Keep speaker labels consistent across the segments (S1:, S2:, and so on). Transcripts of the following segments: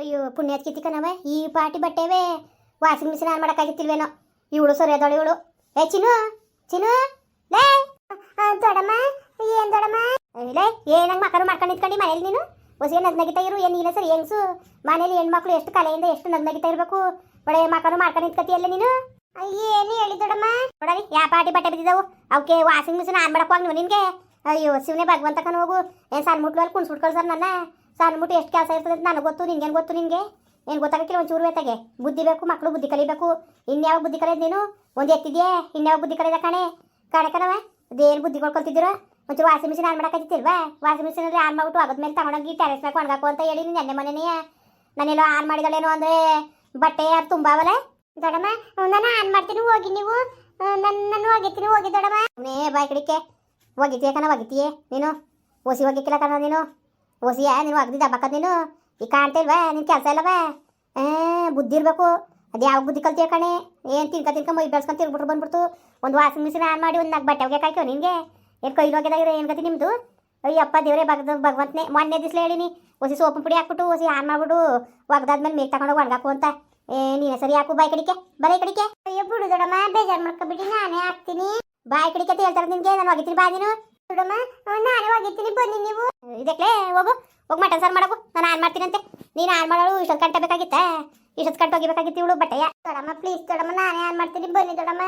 S1: ಅಯ್ಯೋ, ಪುಣ್ಯಾತ್ ಕಿತ್ತಿಕನವ ಈ ಪಾಟಿ ಬಟ್ಟೆವೇ ವಾಷಿಂಗ್ ಮಿಷಿನ್ ಆನ್ ಮಾಡಕ್ಕಾಗಿತ್ತಿಲ್ವೇನೋ? ಇವಳು ಸರಿಯಾದವಳು ಇವಳು. ಏ, ಚಿನ್ನು ಚಿನ್ನು, ಲೇ ದೊಡಮ್ಮ ಏನ್ ದೊಡಮ್ಮ ಲೇ, ಏನಂಗ್ ಮಕ್ಕಳು ಮಾಡ್ಕೊಂಡು ನಿಂತ್ಕೊಂಡು ಮನೇಲಿ ನೀನು? ಹೊಸ ನಗ್ನಗಿತಾ ಇರು, ಏನು ನೀನ ಸರಿ ಹೆಂಗ್ಸು? ಮನೇಲಿ ಹೆಣ್ಮಕ್ಳು ಎಷ್ಟು ಕಲೆಯಿಂದ ಎಷ್ಟು ನಗ್ನಗಿತಾ ಇರ್ಬೇಕು? ಒಳ್ಳೆ ಮಕ್ಕಳು ಮಾಡ್ಕೊಂಡು ನಿಂತ್ಕತಿಯಲ್ಲ ನೀನು? ಏನು ಹೇಳಿ ದೊಡಮ್ಮ ನೋಡಲಿ ಯಾ ಪಾಟಿ ಬಟ್ಟೆ ಬಿದ್ದಿದ್ದಾವು ಅವಕ್ಕೆ ವಾಷಿಂಗ್ ಮಿಷಿನ್ ಆನ್ ಮಾಡಕ್ ಹೋಗ್ ನಿನ್ಗೆ? ಅಯ್ಯೋ, ಶಿವನೇ ಭಗವಂತ ಕಣ ಹೋಗು. ಏನ್ ಸಣ್ಣ ಮುಟ್ಲು ಅಲ್ಲಿ ಕುಣ್ಸ್ಬಿಟ್ಕೊಳ್ ಸರ್ ನನ್ನ. ಸಣ್ಣ ಮುಟ್ಟು ಎಷ್ಟು ಕೆಲಸ ಇರ್ತದೆ ನನಗೆ ಗೊತ್ತು, ನಿನ್ಗೇನು ಗೊತ್ತು ನಿನಗೆ? ಏನು ಗೊತ್ತಾಗಕ್ಕಿಲ್ಲ, ಒಂಚೂರು ವೇತಾಗೆ ಬುದ್ಧಿ ಬೇಕು ಮಕ್ಕಳು ಬುದ್ಧಿ ಕಲಿಬೇಕು. ಇನ್ಯಾವ ಬುದ್ಧಿ ಕಲಿಯೋದು ನೀನು? ಒಂದು ಎತ್ತಿದೆಯೇ? ಇನ್ಯಾವ ಬುದ್ಧಿ ಕಲಿಯೋದ ಕಣೆ? ಕಣೆ ಕಣವ ಅದೇನು ಬುದ್ಧಿ ಕೊಡ್ಕೊಳ್ತಿದ್ದೀರ ಒಂಚೂರು ವಾಷಿಂಗ್ ಮಿಷಿನ್ ಆನ್ ಮಾಡಕ್ಕಾಗಿತ್ತಿಲ್ವಾ ವಾಷಿಂಗ್ ಮಿಷಿನ್ ಅಲ್ಲಿ ಆನ್ ಮಾಡ್ಬಿಟ್ಟು ಆಗದ ಮೇಲೆ ತಗೊಂಡೋಗಿ ಟೆರೆಸ್ ಮ್ಯಾಗ ಒಣಗಾಕು ಅಂತ ಹೇಳಿ ನೀನು ನೆನ್ನೆ ಮನೆನೇ ನಾನೇನೋ ಆನ್ ಮಾಡಿದಳೇನೋ ಅಂದ್ರೆ ಬಟ್ಟೆ ಯಾರು ತುಂಬಾವಲ್ಲ ದೊಡಮ್ಮ ನಾನು ಆನ್ ಮಾಡ್ತೀನಿ, ಹೋಗಿ ನೀವು. ನನ್ನ ನಾನು ಹೋಗಿರ್ತೀನಿ ಹೋಗಿ ದೊಡಮ್ಮ ಬಾಯ್ ಕಡಿಕೆ. ಹೋಗಿತ್ತೀಯ ಕಣ ಹೋಗಿತ್ತೀಯೇ ನೀನು? ಓಸಿ ಹೋಗಿಕ್ಕಿಲ್ಲ ಕಣ ನೀನು? ಓಸಿಯ ನೀನು ಒಗ್ದಿ ಹಬ್ಬಕ್ಕದ ನೀನು? ಈಗ ಕಾಣ್ತಾ ಇಲ್ವಾ? ನಿನ್ ಕೆಲಸ ಇಲ್ಲವಾ? ಬುದ್ಧಿ ಇರಬೇಕು. ಅದು ಯಾವ ಬುದ್ಧಿ ಕಲ್ತೀಯ ಕಣೆ? ಏನು ತಿನ್ಕ ತಿನ್ಕ ಮೈ ಬೆಳ್ಸ್ಕೊಂಡ್ ತಿರ್ಬಿಟ್ರು ಬಂದ್ಬಿಡ್ತು. ಒಂದು ವಾಷಿಂಗ್ ಮಿಷಿನ್ ಆನ್ ಮಾಡಿ ಒಂದು ನಾಲ್ಕು ಬಟ್ಟೆ ಹೋಗಿ ಕಾಯ್ಕೋ ನಿನಗೆ? ಏನು ಕೈಲಿ ಹೋಗಿದಾಗಿರೋ ಏನು ಗತಿ ನಿಮ್ಮದು ಅಯ್ಯಪ್ಪ ದೇವರೇ ಬಗ್ದ ಭಗವಂತನೇ, ಮೊನ್ನೆ ದಿವಸ ಹೇಳಿನಿ. ಒಸಿ ಸೋಪು ಪುಡಿ ಹಾಕ್ಬಿಟ್ಟು ಒಸಿ ಆನ್ ಮಾಡ್ಬಿಟ್ಟು ಒಗ್ದಾದ್ಮೇಲೆ ಮೇಕ್ ತಗೊಂಡೋಗಿ ಒಣಗಾಕು ಅಂತ. ಏ, ನೀನೇ ಸರಿ ಹಾಕು, ಬಾಯ್ ಕಡಿಕೆ. ಬರೀ ಕಡಿಕೆ. ಅಯ್ಯೋ, ಬಿಡು ದೊಡಮ್ಮ ಬೇಜಾರು ಮಾಡ್ಕೊಬಿಡಿ, ನಾನೇ ಹಾಕ್ತೀನಿ. ಬಾಯಿ ಕಡಿಕೆ ಅಂತ ಹೇಳ್ತಾರೆ ನಿನಗೆ? ನಾನು ಒಗಿತೀನಿ, ಬಾ ನೀನು. ದೊಡಮ್ಮ ನಾನೇ ಹೋಗಿರ್ತೀನಿ, ಬನ್ನಿ ನೀವು. ಇದಕ್ಕೆ ಹೋಗು, ಹೋಗಿ ಮಟನ್ ಸಾರು ಮಾಡಕು ನಾನು ಆನ್ ಮಾಡ್ತೀನಂತೆ. ನೀನು ಆನ್ ಮಾಡೋಳು, ಇಷ್ಟೊಂದು ಗಂಟೆ ಬೇಕಾಗಿತ್ತ? ಇಷ್ಟೊಂದು ಗಂಟೆ ಹೋಗಿಬೇಕಾಗಿತ್ತು ಇವಳು, ಬಟ್ಟೆಯ. ದೊಡಮ್ಮ ಪ್ಲೀಸ್ ದೊಡಮ್ಮ, ನಾನೇ ಆನ್ ಮಾಡ್ತೀನಿ. ಬನ್ನಿ, ದೊಡಮ್ಮ.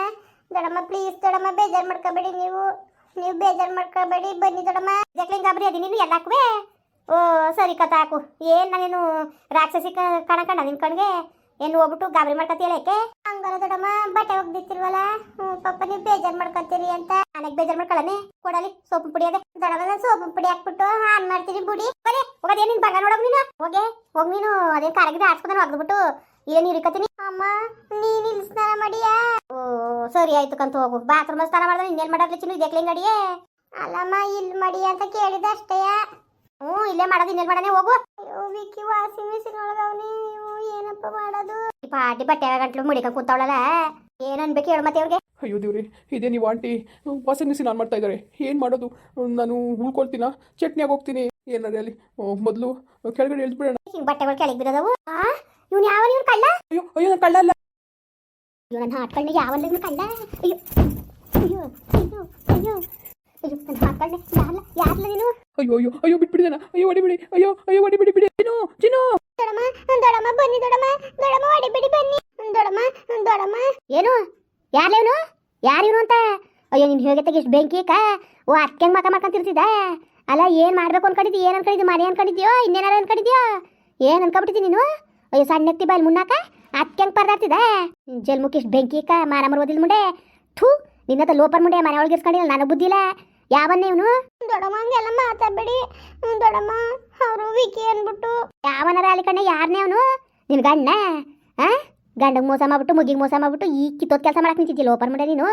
S1: ದೊಡಮ್ಮ ಪ್ಲೀಸ್ ದೊಡಮ್ಮ, ಬೇಜಾರು ಮಾಡ್ಕೋಬೇಡಿ ನೀವು. ನೀವು ಬೇಜಾರು ಮಾಡ್ಕೋಬೇಡಿ, ಬನ್ನಿ, ದೊಡಮ್ಮ. ಜಕ್ಲಿಂಗ್ ಗಾಬರಿ ಅದಿ ನೀನು ಎಲ್ಲಾಕುವೆ ಓ, ಸರಿ ಹಾಕು. ಏನ್ ನಾನೇನು ರಾಕ್ಷಸಿ ಕ- ಕಣ ಕಣ ನಿನ್ ಕಣ್ಗೆ? ಏನು ಹೋಗ್ಬಿಟ್ಟು ಗಾಬರಿ ಮಾಡ್ಕತ್ತೀಯಲ್ಲ ಯಾಕೆ? ಹಂಗಾರ ದೊಡಮ್ಮ ಬಟ್ಟೆ ಹೋಗ್ದಿತ್ತಿಲ್ವಲ್ಲ ಹ್ಮ್, ಪಾಪ ನೀವು ಬೇಜಾರ್ ಮಾಡ್ಕೊತೀರಿ ಅಂತ. ನನಗೆ ಬೇಜಾರ್ ಮಾಡ್ಕೊಳ್ಳನೆ ಕೊಡಲಿ ಸೋಪು ಪುಡಿ ಅದೇ. ದೊಡ್ಡಮ್ಮ ಸೋಪು ಪುಡಿ ಹಾಕ್ಬಿಟ್ಟು ಆನ್ ಮಾಡ್ತೀನಿ ಬುಡಿ. ಬರೀ ಹೋಗೋದೇ ನಿನ್ ಬಗ ನೋಡೋಗ್ ನೀನು. ಹೋಗೆ ಹೋಗ್ ನೀನು. ಅದೇ ಕಾರಾಗಿದ್ರೆ ಆಡ್ಸ್ಕೊಂಡು ಒಗ್ದ್ಬಿಟ್ಟು ಏನ್ ಇರಿಕತ್ತೀನಿ ಅಮ್ಮ ನೀನ್ ಇಲ್ಲಿ ಸ್ನಾನ ಮಾಡಿಯಾ? ಓ ಸರಿ ಆಯ್ತು ಕಂತ ಹೋಗು. ಬಾತ್ರೂಮ್ ಸ್ನಾನ ಮಾಡಿದ್ರೆ ಇನ್ನೇನ್ ಮಾಡೋದ್ಲಿ ಚಿನ್ನ? ಇದಕ್ಕೆ ಅಡಿಯೇ ಅಲ್ಲಮ್ಮ ಇಲ್ಲಿ ಮಡಿ ಅಂತ ಕೇಳಿದ ಅಷ್ಟೇ. ಹ್ಞೂ ಇಲ್ಲೇ ಮಾಡೋದು ಇನ್ನೇನ್ ಮಾಡನೆ ಹೋಗು. ಅಯ್ಯೋ ವಿಕಿ ವಾಷಿಂಗ್ ಮಿಷಿನ್ ಒಳಗವ್ನಿ ಏನಪ್ಪ ಮಾಡೋದು? ಈ ಪಾಟಿ ಬಟ್ಟೆ ಗಂಟ್ಲು ಮುಡಿಕ ಕೂತವಳಲ್ಲ. ಏನ್ ಅನ್ಬೇಕು ಹೇಳು ಮತ್ತೆ ಅವ್ರಿಗೆ
S2: ಅಯ್ಯೋ ದೇವ್ರಿ ಇದೇ ನೀವು ಆಂಟಿ. ಮಿಷಿನ್ ಆನ್ ಮಾಡ್ತಾ ಇದ್ದಾರೆ. ಏನ್ ಮಾಡೋದು? ನಾನು ಉಳ್ಕೊಳ್ತೀನ? ಚಟ್ನಿಯಾಗಿ ಹೋಗ್ತೀನಿ. ಏನಾದ್ರೆ ಅಲ್ಲಿ? ಮೊದಲು ಕೆಳಗಡೆ ಎಳ್ದ್ಬಿಡೋಣ.
S1: ಹಿಂಗ್ ಬಟ್ಟೆಗಳು ಕೆಳಗೆ ಬಿಡೋದವು ಆ ಇವ್ನು ಯಾವ ಇವ್ನು ಕಳ್ಳ?
S2: ಅಯ್ಯೋ ಅಯ್ಯೋ ನಾನು ಕಳ್ಳ ಅಲ್ಲ.
S1: ಅಯ್ಯೋ ನನ್ನ ಹಾಟ್ಕಳ್ಳಿ ಯಾವಲ್ಲ ಇವ್ನು ಕಳ್ಳ? ಅಯ್ಯೋ ಅಯ್ಯೋ ಅಯ್ಯೋ ಅಯ್ಯೋ. ಅಯ್ಯೋ ನನ್ನ ಹಾಟ್ಕಳ್ಳಿ ಯಾರಲ್ಲ? ಯಾರಲ್ಲ ನೀನು?
S2: ಅಯ್ಯೋ ಅಯ್ಯೋ ಅಯ್ಯೋ ಬಿಟ್ಬಿಡಿದಾನ ಅಯ್ಯೋ ಹೊಡಿಬಿಡಿ ಅಯ್ಯೋ ಅಯ್ಯೋ ಹೊಡಿಬಿಡಿ ಬಿಡಿ ಏನು ಚಿನ್ನು.
S1: ದೊಡಮ್ಮ ದೊಡಮ್ಮ, ಬನ್ನಿ ದೊಡಮ್ಮ ದೊಡಮ್ಮ ಹೊಡಿಬಿಡಿ ಬನ್ನಿ. ದೊಡಮ್ಮ ದೊಡಮ್ಮ. ಏನು? ಯಾರ್ಲೇವನು ಯಾರಿವನು ಅಂತ? ಅಯ್ಯೋ, ನೀನು ಹೇಗೆ ತೆಗಿಸ್ ಬೆಂಕಿ ಕಾ ಓ ಅಕ್ಕಂಗ್ ಮಕ ಮಾಡ್ಕೊಂತಿರ್ತಿದ್ದ ಅಲ್ಲ, ಏನ್ ಮಾಡ್ಬೇಕು ಅನ್ಕೊಂಡಿದ್ದಿ? ಏನ್ ಅನ್ಕೊಂಡಿದ್ದಿ? ಮನೆ ಅನ್ಕೊಂಡಿದ್ಯೋ? ಇನ್ನೇನಾರ ಅನ್ಕೊಂಡಿದ್ಯೋ? ಏನ್ ಅನ್ಕೊಬಿಟ್ಟಿದ್ದಿ ನೀನು? ಅಯ್ಯೋ, ಸಣ್ಣ ಎತ್ತಿ ಬಾಯ್ ಮುನ್ನಾಕ? ಅಕ್ಕಂಗ್ ಪರ್ದಾಡ್ತಿದ್ದ ಜಲ್ಮುಖಿಸ್ ಬೆಂಕಿ ಕಾ ಮಾರಾಮರ್ ಮರ್ಬೋದಿಲ್ ಮುಂಡೆ ಥೂ ನಿನ್ನತ್ತ ಲೋಪರ್ ಮುಂಡೆ ಮನೆ ಒಳಗೆ ಇಸ್ಕೊಂಡಿಲ್ಲ ನನಗೆ ಬುದ್ಧಿಲ್ಲ ಯಾವನ್ನೇ ಇವನು? ದೊಡಮ್ಮ ಹಂಗೆಲ್ಲ ಮಾತಾಡ್ಬೇಡಿ. ದೊಡ್ಡಮ್ಮ ಅವರು ವಿಕಿ ಅನ್ಬಿಟ್ಟು ಯಾವನಾರ ಅಲ್ಲಿ ಕಣ್ಣ ಯಾರನ್ನೇ ಅವನು? ನಿನ್ ಗಂಡ ಆ? ಗಂಡಗ್ ಮೋಸ ಮಾಡ್ಬಿಟ್ಟು ಮುಗಿಗೆ ಮೋಸ ಮಾಡ್ಬಿಟ್ಟು ಈ ಕಿತ್ತೋದ್ ಕೆಲಸ ಮಾಡಕ್ ನಿಂತಿದ್ದಿಲ್ಲ ಓಪನ್ ಮಾಡ ನೀನು?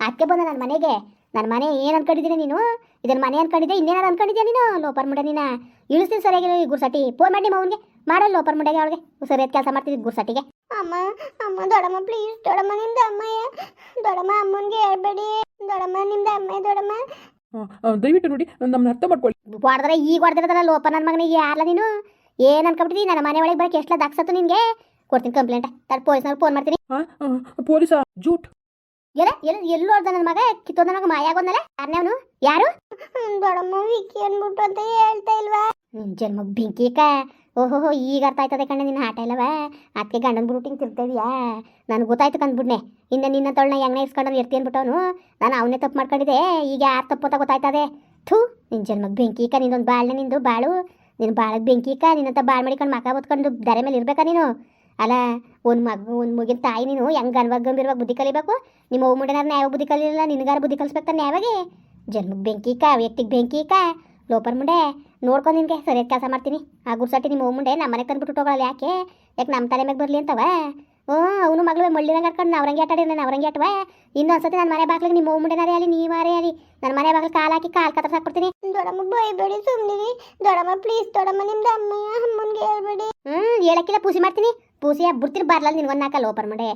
S1: ಅದಕ್ಕೆ ಬಂದ ನನ್ನ ಮನೆಗೆ. ನನ್ನ ಮನೆ ಏನು ಅನ್ಕೊಂಡಿದ್ದೀನಿ ನೀನು? ಇದನ್ನ ಮನೆ ಅನ್ಕೊಂಡಿದ್ದೆ ಇನ್ನೇನಾರು ಅನ್ಕೊಂಡಿದ್ಯಾ ನೀನು ಲೋಪರ್ ಮುಂಡೆ ನೀನು? ಇಳಿಸ್ತೀನಿ ಸರಿಯಾಗಿ ಗುರ್ಸಟಿ ಫೋನ್ ಮಾಡಿ ನಿಮ್ಮ ಅವನಿಗೆ. ಮಾಡೋ ಲೋಪರ್ ಮುಂಡೆಗೆ ಅವಳಿಗೆ. ಸರಿಯಾದ ಕೆಲಸ ಮಾಡ್ತಿದ್ದಿ ಗುರ್ಸಟಿಗೆ ಅಮ್ಮ ಅಮ್ಮ ದೊಡ್ಡಮ್ಮ ಪ್ಲೀಸ್ ದೊಡಮ್ಮ ನಿಮ್ದು ಅಮ್ಮಯ್ಯ ದೊಡಮ್ಮ ಅಮ್ಮನಿಗೆ ಹೇಳ್ಬೇಡಿ. ದೊಡಮ್ಮ ನಿಮ್ದು ಅಮ್ಮ ದೊಡಮ್ಮ
S2: ದಯವಿಟ್ಟು ನೋಡಿ ನಮ್ಮನ್ನ ಅರ್ಥ ಮಾಡ್ಕೊಳ್ಳಿ.
S1: ಹೊಡೆದ್ರೆ ಈಗ ಹೊಡೆದಿರೋದಲ್ಲ ಲೋಪ ನನ್ನ ಮಗನಿಗೆ ಯಾರಲ್ಲ ನೀನು? ಏನು ಅನ್ಕೊಬಿಟ್ಟಿದ್ದೀನಿ ನನ್ನ ಮನೆ ಒಳಗೆ ಬರೋಕೆ ಎಷ್ಟು ದಾಕ್ಸತ್ತು ನಿನಗೆ? ಕೊಡ್ತೀನಿ ಕಂಪ್ಲೇಂಟ್. ತರ ಪೊಲೀಸ್ನವ್ರು ಫೋನ್ ಮಾಡ್ತೀನಿ.
S2: ಹಾಂ ಪೊಲೀಸ? ಜೂಟ್.
S1: ಎಲ್ಲ ಎಲ್ ಎಲ್ಲೂ ಹೊಡೆದ ನನ್ನ ಮಗ ಕಿತ್ತೋದ ನನಗೆ ಮಾಯ ಆಗೋದ್ನಲ್ಲ? ಯಾರನೇ ಅವನು? ಯಾರು? ದೊಡಮ್ಮ ವಿಕಿ ಅನ್ಬಿಟ್ಟು ಅಂತ ಹೇಳ್ತಾ ಇಲ್ವಾ? ನಿನ್ ಜನ್ಮ ಬೆಂಕಿಕ ಓಹೋಹೋ ಈಗ ಅರ್ಥ ಆಯ್ತದೆ ಕಣ್ಣೆ ನಿನ್ನ ಆಟ ಇಲ್ಲವ ಅದಕ್ಕೆ ಗಂಡನ ಬ್ರೂಟಿಂಗ್ ತಿರ್ತಿದ್ಯಾ ನನಗೆ ಗೊತ್ತಾಯ್ತು ಕಂದ್ಬಿಡ್ನೆ ಇನ್ನು ನಿನ್ನ ತೊಳ್ನ ಹೆಂಗ ಇಸ್ಕೊಂಡು ಇರ್ತಿ ಅಂದ್ಬಿಟ್ಟವನು ನಾನು ಅವನೇ ತಪ್ಪು ಮಾಡ್ಕೊಂಡಿದ್ದೆ. ಈಗ ಯಾರು ತಪ್ಪು ಅಂತ ಗೊತ್ತಾಯ್ತದೆ? ಥೂ ನಿನ್ನ ಜನ್ಮಕ್ಕೆ ಬೆಂಕಿಕ ನಿನ್ನೊಂದು ಬಾಳ್ನೆ ನಿಂದು ಬಾಳು. ನಿನ್ನ ಬಾಳಕ್ಕೆ ಬೆಂಕಿಕ ನಿನ್ನಂತ ಬಾಳ್ ಮಾಡಿಕೊಂಡು ಮಕ ಹೊತ್ಕೊಂಡು ದರೆ ಮೇಲೆ ಇರ್ಬೇಕಾ ನೀನು? ಅಲ್ಲ ಒಂದು ಮಗು ಒಂದು ಮಗಿನ ತಾಯಿ ನೀನು ಹೆಂಗೆ ಗನ್ವಾಗ ಗಂಭೀರವಾಗಿ ಬುದ್ಧಿ ಕಲಿಬೇಕು? ನಿಮ್ಮ ಅವು ಮುಂಡೆನಾರ ನ್ಯಾಯ ಬುದ್ಧಿ ಕಲಿಲಿಲ್ಲ ನಿನಗಾರ ಬುದ್ಧಿ ಕಲಿಸ್ಬೇಕು ನ್ಯಾಯವಾಗಿ? ಜನ್ಮಕ್ಕೆ ಬೆಂಕಿಕ ವ್ಯಕ್ತಿಗೆ ಬೆಂಕಿಕ ಲೋಪರ್ ಮುಂಡೆ ನೋಡ್ಕೊಂಡು ನಿನಗೆ ಸರಿಯಾದ ಕೆಲಸ ಮಾಡ್ತೀನಿ. ಆ ಗುರ್ಸಟ್ಟಿ ನಿಮ್ಮ ಮುಂಡೆ ನಮ್ಮ ಮನೆಗೆ ಕಂದ್ಬಿಟ್ಟು ಹೋಗೋಲ್ಲ ಯಾಕೆ? ಯಾಕೆ ನಮ್ಮ ತಲೆ ಮ್ಯಾಗೆ ಬರಲಿ ಅಂತವ? ಹ್ಞೂ ಅವನು ಮಗಳು ಮಳ್ಳಿರಂಗೆ ಆಡ್ಕೊಂಡು ನವರಂಗೆ ಆಟಾಡಿ ನಾನು ಅವ್ರಂಗೆ ಆಟವ? ಇನ್ನೊಂದ್ಸತಿ ನನ್ನ ಮನೆ ಬಾಗ್ಲಿಗೆ ನಿಮ್ಮ ಅವು ಅಲ್ಲಿ ನೀವಾರೇ ಅಲ್ಲಿ ನನ್ನ ಮನೆ ಬಾಗ್ಲು ಕಾಲು ಹಾಕಿ ಕಾಲು ಕತ್ರ ಹಾಕ್ಬಿಡ್ತೀನಿ. ದೊಡಮ್ಮ ಬೇಡಿ ಸುಮ್ಮನಿರಿ ದೊಡಮ್ಮ ಪ್ಲೀಸ್ ದೊಡಮ್ಮ ನಿಮ್ದು ಅಮ್ಮಯ್ಯ ಅಮ್ಮನಿಗೆ ಹೇಳ್ಬೇಡಿ. ಹ್ಞೂ ಹೇಳಕ್ಕಿಲ್ಲ ಪೂಜೆ ಮಾಡ್ತೀನಿ. ಪೂಸಿ ಬಿಡ್ತೀನಿ ಬರ್ಲಲ್ಲ ಒಂದ್ ಹಾಕಲ್ಲ ಓಪರ್ ಮುಂಡೆ.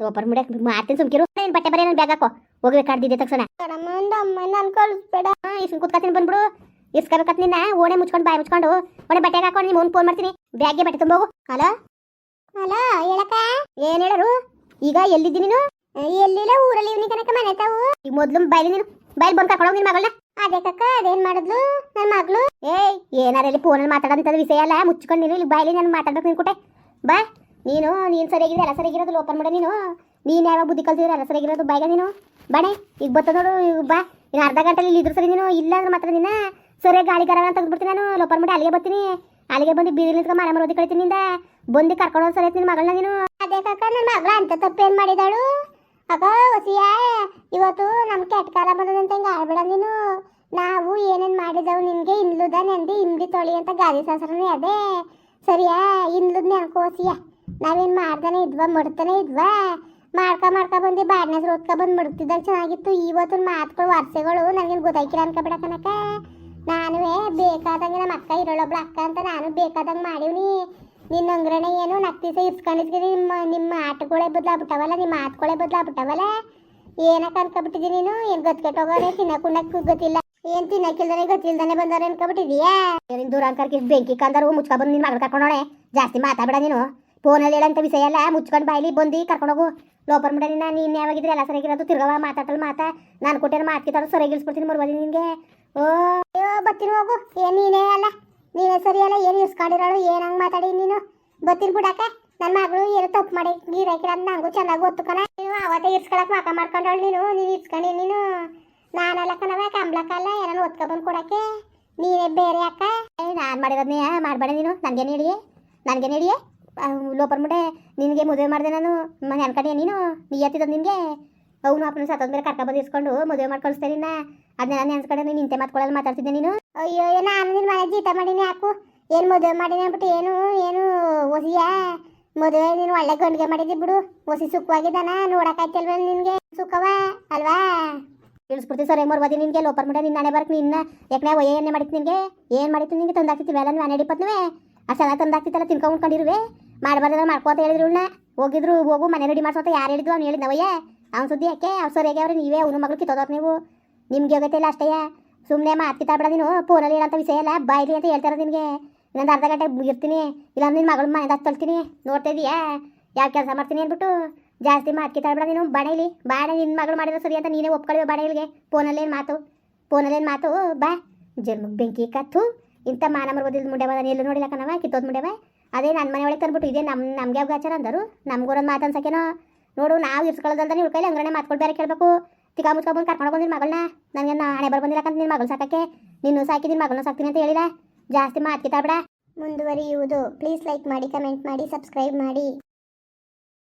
S1: ಓಪನ್ ಮಾಡಿ ಮಾಡ್ತೀನಿ ಸುಮ್ಕಿರು. ಏನು ಬಟ್ಟೆ ಬರೀ ನಾನು ಬ್ಯಾಗ್ ಹಾಕೋ? ಹೋಗ್ಬೇಕಾಡ್ದಿದ್ದೆ ತಕ್ಷಣ. ದೊಡಮ್ಮ ಒಂದು ಅಮ್ಮ ನಾನು ಕಳಿಸ್ಬೇಡ ಹಾಂ ಇಷ್ಟು ಕೂತ್ಕೊತೀನಿ ಬಂದ್ಬಿಡು. ಇಸ್ಕೋಬೇಕತ್ ನಿನ್ನ. ಓಣೆ ಮುಚ್ಕೊಂಡು ಬಾಯಿ ಮುಚ್ಕೊಂಡು ಓಣೆ ಬಟ್ಟೆಗೆ ಹಾಕೊಂಡು ನಿಮ್ಮ ಫೋನ್ ಮಾಡ್ತೀನಿ. ಬ್ಯಾಗ್ಗೆ ಬಟ್ಟೆ ತುಂಬೋಗು. ಹಲೋ? ಹಲೋ ಹೇಳಕ್ಕ? ಏನ್ ಹೇಳರು? ಈಗ ಎಲ್ಲಿದ್ದಿ ನೀನು? ಎಲ್ಲಿಲ್ಲ ಊರಲ್ಲಿ ಇವನಿ ಕನಕ ಮನೆ ತಾವು ಈಗ ಮೊದ್ಲು ಬೈಲಿ ನೀನು. ಬೈಲ್ ಬಂದ್ ಕರ್ಕೊಂಡು ನಿನ್ ಮಗಳನ್ನ ಅದೇ ಕಕ್ಕ ಅದೇನ್ ಮಾಡಿದ್ಲು? ನನ್ನ ಮಗಳು? ಏಯ್ ಏನಾರಲ್ಲಿ ಫೋನಲ್ಲಿ ಮಾತಾಡೋಂಥದ್ದು ವಿಷಯ ಅಲ್ಲ. ಮುಚ್ಕೊಂಡು ನೀನು ಇಲ್ಲಿ ಬೈಲಿ ನಾನು ಮಾತಾಡ್ಬೇಕು ನಿನ್ ಕುಟೆ. ಬಾ. ನೀನು ನೀನು ಸರಿಯಾಗಿದ್ರೆ ಎಲ್ಲ ಸರಿಯಾಗಿರೋದು ಓಪನ್ ಮಾಡ ನೀನು. ನೀನು ಯಾವಾಗ ಬುದ್ಧಿ ಕಲ್ತಿದ್ರೆ ಎಲ್ಲ ಸರಿಯಾಗಿರೋದು ಬಾಯ್ಗ ನೀನು. ಬಣೆ, ಈಗ ಬತ್ತ ನೋಡು ಬಾ. ಇನ್ನು ಅರ್ಧ ಗಂಟೆಲಿ ಇಲ್ಲಿ ಇದ್ರು ಸರಿ ನೀನು. ಇಲ್ಲ ಅಂದ್ರೆ ಮಾತ್ರ ನಿನ್ನ. ಸರಿಯಾಗಿ ಗಾಳಿ ಗರ ಅಂತ ತೆಗೆದ್ಬಿಡ್ತೀನಿ ನಾನು. ಲೋಪನ್ ಮಾಡಿ, ಅಲ್ಲಿಗೆ ಬರ್ತೀನಿ. ಅಲ್ಲಿಗೆ ಬಂದು ಬೀದಿ ನಿಂತ್ಕೊಂಡು ಮನೆ ಕಳಿತೀನಿ ನಿಂದ. ಬಂದು ಕರ್ಕೊಂಡು ಸರಿ ನಿನ್ನ ಮಗಳನ್ನ ನೀನು. ಅದೇ ಕಾಕ, ನನ್ನ ಮಗಳ ಅಂತ ತಪ್ಪೇನ್ ಮಾಡಿದಾಳು? ಅಕ್ಕ ಹೊಸಿಯ, ಇವತ್ತು ನಮ್ ಕೆಟ್ಟ ಕಾಲ ಬಂದದಂತ ಹಿಂಗೆ ಆಡ್ಬೇಡ ನೀನು. ನಾವು ಏನೇನ್ ಮಾಡಿದವು ನಿನ್ಗೆ ಇನ್ಲುದ ನೆಂದಿ ಇಂದಿ ತೊಳಿ ಅಂತ ಗಾದಿ ಸಾಸ್ರನೇ ಅದೇ. ಸರಿಯಾ ಇನ್ಲುದ್ ನೆನ್ಕೋಸಿಯಾ ನಾವೇನ್ ಮಾಡ್ದಾನೆ ಇದ್ವಾ, ಮಡ್ತಾನೆ ಇದ್ವಾ? ಮಾಡ್ಕ ಮಾಡ್ಕ ಬಂದು ಬಾಡ್ನೆಸ್ ಓದ್ಕ ಬಂದು ಮಡ್ತಿದ್ದಾಗ ಚೆನ್ನಾಗಿತ್ತು. ಇವತ್ತಿನ ಮಾತುಗಳು ವರ್ಷಗಳು ನನಗೇನು ಗೊತ್ತಾಯ್ಕಿಲ್ಲ ಅನ್ಕೊಬೇಡ ಕನಕ ನಾನುವೇ ಬೇಕಾದಂಗೆ ನಮ್ಮ ಅಕ್ಕ ಇರೋಳೊಬ್ಳು ಅಕ್ಕ ಅಂತ ನಾನು ಬೇಕಾದಂಗೆ ಮಾಡೀವ್ನಿ. ನಿನ್ನ ಅಂಗ್ರಣೆ ಏನು ನಾಲ್ಕು ದಿವಸ ಇರ್ಸ್ಕೊಂಡಿದ್ವಿ ನಿಮ್ಮ ನಿಮ್ಮ ಆಟಗಳೇ ಬದಲಾಗ್ಬಿಟ್ಟವಲ್ಲ, ನಿಮ್ಮ ಮಾತುಗಳೇ ಬದಲಾಗ್ಬಿಟ್ಟವಲ್ಲ. ಏನಕ್ಕೆ ಅನ್ಕೊಬಿಟ್ಟಿದ್ದೀನಿ ನೀನು? ಏನು ಗೊತ್ಕೆಟ್ಟೋಗೋರೆ ತಿನ್ನಕ್ಕೆ ಉಣ್ಣಕ್ಕೆ ಗೊತ್ತಿಲ್ಲ. ಏನ್ ತಿನ್ನಕ್ಕಿಲ್ದಾನೆ ಗೊತ್ತಿಲ್ದಾನೆ ಬಂದಾರೆ ಅನ್ಕೊಬಿಟ್ಟಿದ್ಯಾ? ದೂರ ಅನ್ಕರ್ಕಿ ಬೆಂಕಿ ಕಂದರು ಮುಚ್ಕೊ ಬಂದು ನಿನ್ನ ಮಗಳು ಕರ್ಕೊಂಡೋಳೆ ಜಾಸ್ತಿ ಮಾತಾಡ್ಬೇಡ ನೀನು. ಫೋನಲ್ಲಿ ಹೇಳಂತ ವಿಷಯ ಎಲ್ಲ ಮುಚ್ಕೊಂಡು ಬಾಯ್ಲಿ ಬಂದು ಕರ್ಕೊಂಡೋಗು ಲೋಪರ್ ಮುಡ ನಿನ್ನ ನೀನು ಯಾವಾಗಿದ್ರೆ ಎಲ್ಲ ಸರಿಯಾಗಿರೋದು, ತಿರ್ಗವ ಮಾತಾಡಲ್ ಮಾತಾ. ನಾನು ಕೊಟ್ಟೇನ ಮಾತ್ಕಿತಾರು ಸರಿಯಾಗಿಲ್ಸ್ಬಿಡ್ತೀನಿ ಮರ್ಬದಿ ನಿನಗೆ. ಓ, ಅಯ್ಯೋ ಬರ್ತೀನಿ ಹೋಗು. ಏನ್ ನೀನೇ ಅಲ್ಲ, ನೀನೇ ಸರಿ ಅಲ್ಲ, ಏನು ಇಸ್ಕೊಂಡಿರೋಳು ಏನು ಹಂಗೆ ಮಾತಾಡಿ ನೀನು? ಬರ್ತೀನಿ ಬಿಡಾಕ ನನ್ನ ಮಗಳು ಏನು ತಪ್ಪು ಮಾಡಿ, ಗೀರಾಕಿರ ಅಂತ ನಂಗೂ ಚೆನ್ನಾಗಿ ಗೊತ್ತು ನೀನು ಅವತ್ತೇ ಇರ್ಸ್ಕೊಳಕ್ ಮಾಕ ಮಾಡ್ಕೊಂಡವಳು ನೀನು ನೀನು ಇಸ್ಕೊಂಡಿ ನೀನು. ನಾನಲ್ಲ ಕಣವ ಕಂಬ್ಲಕ್ಕಲ್ಲ ಏನಾರು ಒತ್ಕೊಬಂದು ಕೊಡಕ್ಕೆ? ನೀನೇ ಬೇರೆ ಅಕ್ಕ. ಏ, ನಾನು ಮಾಡಿರೋದನ್ನೇ ಮಾಡಬೇಡ ನೀನು ನನಗೆ ನೀಡಿಯೇ ನನಗೆ ನೀಡಿ ಲೋಪರ್ ಮುಡೆ ನಿನಗೆ ಮದುವೆ ಮಾಡಿದೆ ನಾನು. ಮನೆ ಅನ್ಕಡೆ ನೀನು? ನೀ ಎತ್ತಿದ್ದು ನಿನಗೆ? ಅವನು ಅಪ್ಪನ ಸತ್ತದ ಮೇಲೆ ಕರ್ಕ ಬಂದು ಇಸ್ಕೊಂಡು ಮದುವೆ ಮಾಡಿ ಕಳಿಸ್ತೇನೆ ನಿನ್ನ. ಅದನ್ನ ನಾನು ನೆನ್ಸ್ಕೊಂಡೆ ನೀನು ನಿಂತೆ ಮಾತ್ಕೊಳ್ಳಲ್ಲಿ ಮಾತಾಡ್ತಿದ್ದೆ ನೀನು. ಅಯ್ಯೋ ನಾನು ನಿನ್ನ ಮನೆ ಜೀತ ಮಾಡೀನಿ ಯಾಕು? ಏನು ಮದುವೆ ಮಾಡೀನಿ ಅಂದ್ಬಿಟ್ಟು ಏನು ಏನು ಒಸಿಯಾ? ಮದುವೆ ನೀನು ಒಳ್ಳೆ ಗಂಡಿಗೆ ಮಾಡಿದ್ದಿ ಬಿಡು. ಒಸಿ ಸುಖವಾಗಿದ್ದಾನ? ನೋಡಕ್ಕಾಯ್ತಲ್ವ ನಿನಗೆ? ಸುಖವ ಅಲ್ವಾ? ತಿಳಿಸ್ಬಿಡ್ತೀವಿ ಸರ್ ಮರ್ಬದಿ ನಿನಗೆ. ಲೋಪರ್ ಮಾಡಿ ನಿನ್ನ ಹಣೆ ಬರಕ್ಕೆ ನಿನ್ನ. ಯಾಕೆ ಒಯ್ಯ ಎಣ್ಣೆ ಮಾಡಿತ್ತು ನಿನಗೆ? ಏನು ಮಾಡಿತ್ತು ನಿನಗೆ? ತಂದಾಕ್ತಿತ್ತು ಎಲ್ಲ ನೀವು ನಡಿಪತ್ನುವೆ ಆ ಸಲ ತಂದಾಕ್ತಿತ್ತಲ್ಲ ತಿನ್ಕೊಂಡು ಉಣ್ಕೊಂಡಿರುವೆ? ಮಾಡಬಾರ್ದ ಮಾಡ್ಕೋತ ಹೇಳಿದ್ರು ಹೋಗಿದ್ರು, ಹೋಗು, ಮನೆ ರೆಡಿ ಮಾಡ್ಸೋತ ಯಾರು ಹೇಳಿದ್ರು ಅವ್ನು ಹೇಳಿದ್ನವಯ್ಯ ಅವ್ನು ಸುದ್ದಿ ಯಾಕೆ? ಅವ್ರು ಸರಿಯಾಗಿ ಅವ್ರೆ? ನೀವೇ ಅವನ ಮಗಳು ಕಿತ್ತೋದವ್ರು ನೀವು. ನಿಮ್ಗೆ ಗೊತ್ತಿಲ್ಲ ಅಷ್ಟೇ ಸುಮ್ಮನೆ ಮಾತು ಕಿತ್ತಾಡ್ಬೇಡ ನೀನು. ಫೋನಲ್ಲಿ ಹೇಳೋಂಥ ವಿಷಯ ಎಲ್ಲ ಬಾಯ್ಲಿ ಅಂತ ಹೇಳ್ತಾರೆ ನಿನಗೆ. ಇನ್ನೊಂದು ಅರ್ಧ ಗಂಟೆ ಇರ್ತೀನಿ ಇಲ್ಲ ನಿನ್ನ ಮಗಳು ಮನೆಗೆ ತಲ್ತೀನಿ ನೋಡ್ತಾ ಇದೀಯಾ? ಯಾವ ಕೆಲಸ ಮಾಡ್ತೀನಿ ಅಂದ್ಬಿಟ್ಟು. ಜಾಸ್ತಿ ಮಾತು ಕಿತ್ತಾಡ್ಬೇಡ ನೀನು. ಬಾಣೇಲಿ ಬಾಣೆ ನಿನ್ನ ಮಗಳು ಮಾಡಿದ್ರೆ ಸರಿ ಅಂತ ನೀನೇ ಒಪ್ಕೊಳ್ಳಿ ಬಾಣೇಲಿಗೆ ಫೋನಲ್ಲೇನು ಮಾತು? ಫೋನಲ್ಲೇನು ಮಾತು? ಬಾ. ಜನ್ಮ ಬೆಂಕಿ ಕತ್ತು. ಇಂಥ ಮಾನ ಮರ್ಬೋದಿಲ್ಲ ಮುಂಡೆ ಬದ ನೋಡಿಲ್ಲ ಕಣವ ಕಿತ್ತೋದ್ ಮುಂಡೆವ ಅದೇ ನನ್ನ ಮನೆ ಒಳಗೆ ತಂದ್ಬಿಟ್ಟು ಇದೇ ನಮ್ಮ ನಮಗೆ ಯಾವ ಗಾಚಾರ ಅಂದರು? ನಮ್ಗೊರೊಂದು ಮಾತು ಅನ್ಸಕೇನೋ ನೋಡು, ನಾವು ಇರ್ಸ್ಕೊಳ್ಳೋದಂತ ನೀವು ಕೈಲಿ ಅಂಗ್ರಣೆ ಮಾತ್ಕೊಳ್ ಬೇರೆ ಕೇಳಬೇಕು. ತಿಕ್ಕ ಮುಚ್ಕೊಂಡ್ಬಂದು ಕರ್ಕೊಂಡು ಬಂದಿನ ಮಗಳನ್ನ ನನಗೆ ಹಣೆ ಬರ್ ಬಂದಿಲ್ಲ ನಿನ್ನ ಮಗಳು ಸಾಕಕ್ಕೆ. ನಿನ್ನೂ ಸಾಕಿ ನಿನ್ನ ಮಗಳನ್ನ ಸಾಕ್ತೀನಿ ಅಂತ ಹೇಳಿದೆ. ಜಾಸ್ತಿ ಮಾತು ಕಿತ್ತಾಡ್ಬೇಡ. ಮುಂದುವರಿಯುವುದು. ಪ್ಲೀಸ್ ಲೈಕ್ ಮಾಡಿ ಕಮೆಂಟ್ ಮಾಡಿ ಸಬ್ಸ್ಕ್ರೈಬ್ ಮಾಡಿ.